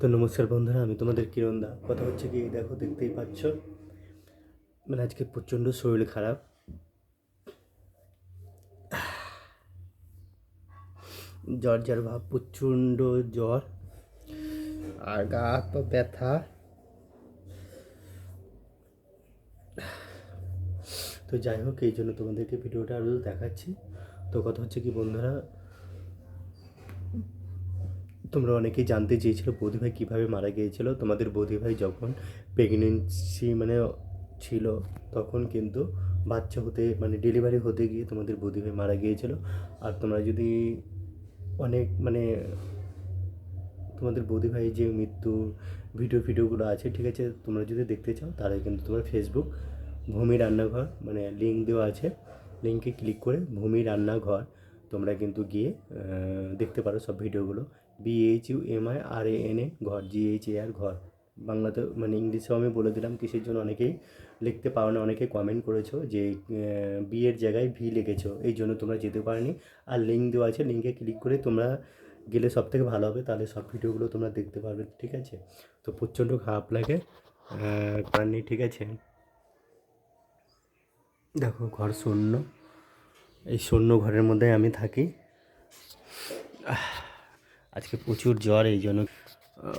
তো নমস্কার বন্ধুরা, আমি তোমাদের কিরণ দা। কথা হচ্ছে কি, দেখো, দেখতেই পাচ্ছ? মানে আজকে প্রচণ্ড শরীর খারাপ। জ্বর জ্বর, ভাব, প্রচণ্ড জ্বর। আর গা পা ব্যথা। তো যাই হোক, এই জন্য তোমাদেরকে ভিডিওটা আরও দেখাচ্ছি। তো কথা হচ্ছে কি বন্ধুরা তোমরা অনেকেই জানতে চেয়েছিল বৌদিভাই কীভাবে মারা গিয়েছিল। তোমাদের বৌদিভাই যখন প্রেগনেন্সি মানে ছিল, তখন কিন্তু বাচ্চা হতে মানে ডেলিভারি হতে গিয়ে তোমাদের বৌদিভাই মারা গিয়েছিল। আর তোমরা যদি অনেক মানে তোমাদের বৌদিভাই যে মৃত্যু ভিডিও ভিডিওগুলো আছে, ঠিক আছে, তোমরা যদি দেখতে চাও, তাহলে কিন্তু তোমার ফেসবুক ভূমি রান্নাঘর মানে লিঙ্ক দেওয়া আছে। লিঙ্কে ক্লিক করে ভূমি রান্নাঘর তোমরা কিন্তু গিয়ে দেখতে পারো সব ভিডিওগুলো। BH U M I R A N A ঘর জিএইচ এ আর ঘর। বাংলাতে মানে ইংলিশেও আমি বলে দিলাম, কিসের জন্য অনেকেই লিখতে পারো না অনেকে কমেন্ট করেছ যে বি এর জায়গায় ভি লিখেছো, এই জন্য তোমরা যেতে পারোনি। আর লিঙ্ক দেওয়া আছে লিঙ্কে ক্লিক করে তোমরা গেলে সব থেকে ভালো হবে, তাহলে সব ভিডিওগুলো তোমরা দেখতে পারবে, ঠিক আছে? তো প্রচণ্ড খারাপ লাগে করার নেই ঠিক আছে? দেখো, ঘর শূন্য। এই শূন্য ঘরের মধ্যে আমি থাকি। আজকে প্রচুর জ্বর, এই জন্য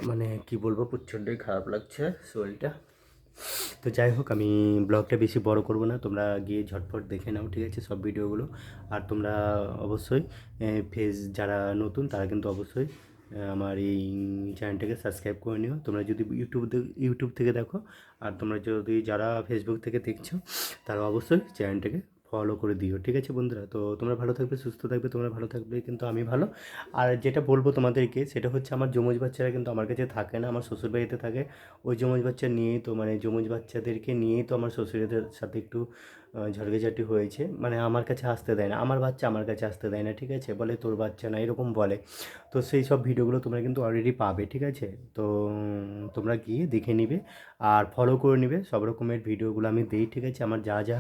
মানে কি বলব, প্রচণ্ডই খারাপ লাগছে শরীরটা। তো যাই হোক, আমি ব্লগটা বেশি বড় করব না। তোমরা গিয়ে ঝটফট দেখে নাও, ঠিক আছে, সব ভিডিওগুলো। আর তোমরা অবশ্যই ফেস যারা নতুন, তারা কিন্তু অবশ্যই আমার এই চ্যানেলটাকে সাবস্ক্রাইব করে নিও। তোমরা যদি ইউটিউব ইউটিউব থেকে দেখো, আর তোমরা যদি যারা ফেসবুক থেকে দেখছ, তারা অবশ্যই চ্যানেলটাকে ফলো করে দিও, ঠিক আছে বন্ধুরা? তো তোমরা ভালো থাকবে, সুস্থ থাকবে, তোমরা ভালো থাকবে, কিন্তু আমি ভালো। আর যেটা বলব তোমাদেরকে, সেটা হচ্ছে আমার যমজ বাচ্চারা কিন্তু আমার কাছে থাকে না, আমার শ্বশুরবাড়িতে থাকে। ওই যমজ বাচ্চা নিয়েই তো মানে যমজ বাচ্চাদেরকে নিয়েই তো আমার শ্বশুরের সাথে একটু ঝগড়াঝাটি হয়েছে। মানে আমার কাছে আসতে দেয় না, আমার বাচ্চা আমার কাছে আসতে দেয় না, ঠিক আছে? বলে তোর বাচ্চা না, এরকম বলে। তো সেই সব ভিডিওগুলো তোমরা কিন্তু অলরেডি পাবে, ঠিক আছে? তো তোমরা গিয়ে দেখে নিবে, আর ফলো করে নিবে, সব রকমের ভিডিওগুলো আমি দিই, ঠিক আছে? আমার যা যা,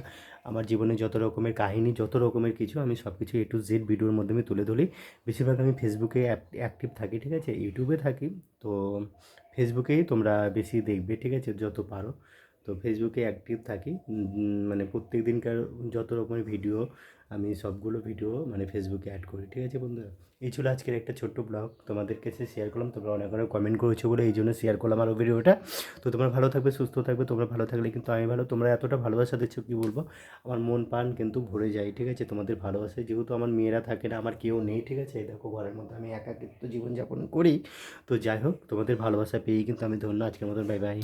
আমার জীবনে যত রকমের কাহিনী, যত রকমের কিছু আমি সব কিছু এ টু জেড ভিডিওর মাধ্যমে তুলে ধরি। বেশিরভাগ আমি ফেসবুকে অ্যাক্টিভ থাকি, ঠিক আছে? ইউটিউবে থাকি। তো ফেসবুকেই তোমরা বেশি দেখবে, ঠিক আছে? যত পারো। তো ফেসবুকে অ্যাক্টিভ থাকি। মানে প্রত্যেক দিনকার যত রকমের ভিডিও আমি সবগুলো ভিডিও মানে ফেসবুকে অ্যাড করি, ঠিক আছে বন্ধুরা? এই ছিল আজকের একটা ছোট্ট ব্লগ তোমাদের কাছে শেয়ার করলাম, তোমরা অনেক অনেক কমেন্ট করেছ বলে এই জন্য শেয়ার করলাম আরও ভিডিওটা তো তোমরা ভালো থাকবে, সুস্থ থাকবে, তোমরা ভালো থাকলে কিন্তু আমি ভালো, তোমরা এতটা ভালোবাসা দিচ্ছ কী বলব? আমার মন প্রাণ কিন্তু ভরে যায়, ঠিক আছে? তোমাদের ভালোবাসায় যেহেতু আমার মেয়েরা থাকে না, আমার কেউ নেই, ঠিক আছে? দেখো ঘরের মধ্যে আমি একাকিত্ব জীবনযাপন করি। তো যাই হোক, তোমাদের ভালোবাসা পেয়েই কিন্তু আমি ধন্য। আজকের মতন বাই বাই